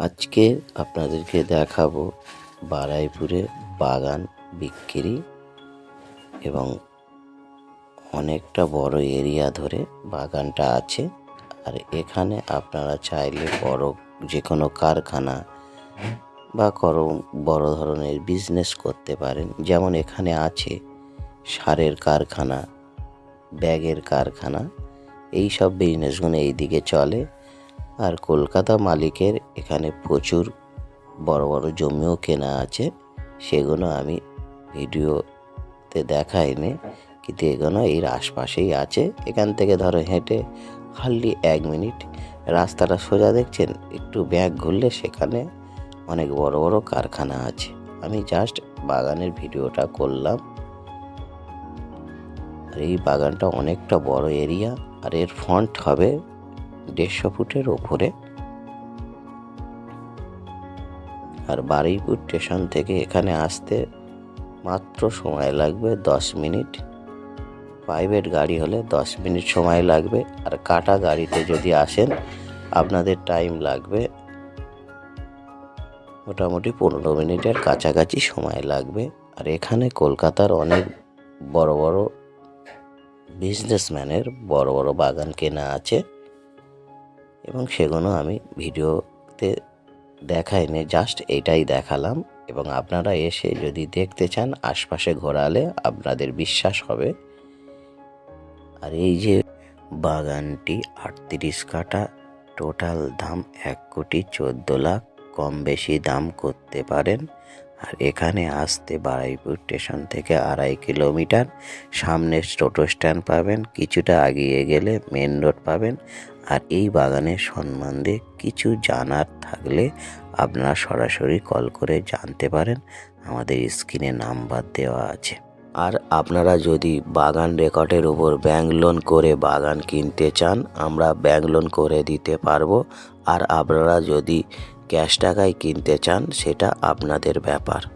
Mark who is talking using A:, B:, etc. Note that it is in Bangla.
A: আজকে আপনাদেরকে দেখাবো বারাইপুরে বাগান বিক্রি এবং অনেকটা বড় এরিয়া ধরে বাগানটা আছে। আর এখানে আপনারা চাইলে বড় যে কোনো কারখানা বা করো বড় ধরনের বিজনেস করতে পারেন। যেমন এখানে আছে সারের কারখানা, ব্যাগের কারখানা এই সব বিজনেসগুলো এইদিকে চলে। আর কলকাতা মালিকের এখানে প্রচুর বড় বড় জমিও কেনা আছে। সেগুলো আমি ভিডিওতে দেখাইনি, কিন্তু এগুলো এর আশপাশেই আছে। এখান থেকে ধরো হেঁটে হার্ডলি এক মিনিট রাস্তাটা সোজা দেখছেন, একটু ব্যাগ ঘুরলে সেখানে অনেক বড় বড় কারখানা আছে। আমি জাস্ট বাগানের ভিডিওটা করলাম। আর এই বাগানটা অনেকটা বড় এরিয়া আর এর ফন্ট হবে দেড়শো ফুটের ওপরে। আর বারুইপুর স্টেশন থেকে এখানে আসতে মাত্র সময় লাগবে দশ মিনিট। প্রাইভেট গাড়ি হলে দশ মিনিট সময় লাগবে। আর কাটা গাড়িতে যদি আসেন, আপনাদের টাইম লাগবে মোটামুটি পনেরো মিনিটের কাছাকাছি সময় লাগবে। আর এখানে কলকাতার অনেক বড় বড় বিজনেসম্যানের বড় বড় বাগান কেনা আছে। এবং সেগুলো আমি ভিডিওতে দেখাইনি জাস্ট এটাই দেখালাম। এবং আপনারা এসে যদি দেখতে চান, আশপাশে ঘোরালে আপনাদের বিশ্বাস হবে। আর এই যে বাগানটি আটত্রিশ কাটা টোটাল দাম এক কোটি চোদ্দ লাখ। কম বেশি দাম করতে পারেন। আর এখানে আসতে বারাইপুর স্টেশন থেকে আড়াই কিলোমিটার। সামনে টোটো স্ট্যান্ড পাবেন, কিছুটা এগিয়ে গেলে মেন রোড পাবেন। আর এই বাগানের সম্বন্ধে কিছু জানার থাকলে আপনারা সরাসরি কল করে জানতে পারেন। আমাদের স্ক্রিনে নাম্বার দেওয়া আছে। আর আপনারা যদি বাগান রেকর্ডের উপর ব্যাংক লোন করে বাগান কিনতে চান, আমরা ব্যাংক লোন করে দিতে পারব। আর আপনারা যদি ক্যাশ টাকায় কিনতে চান সেটা আপনাদের ব্যাপার।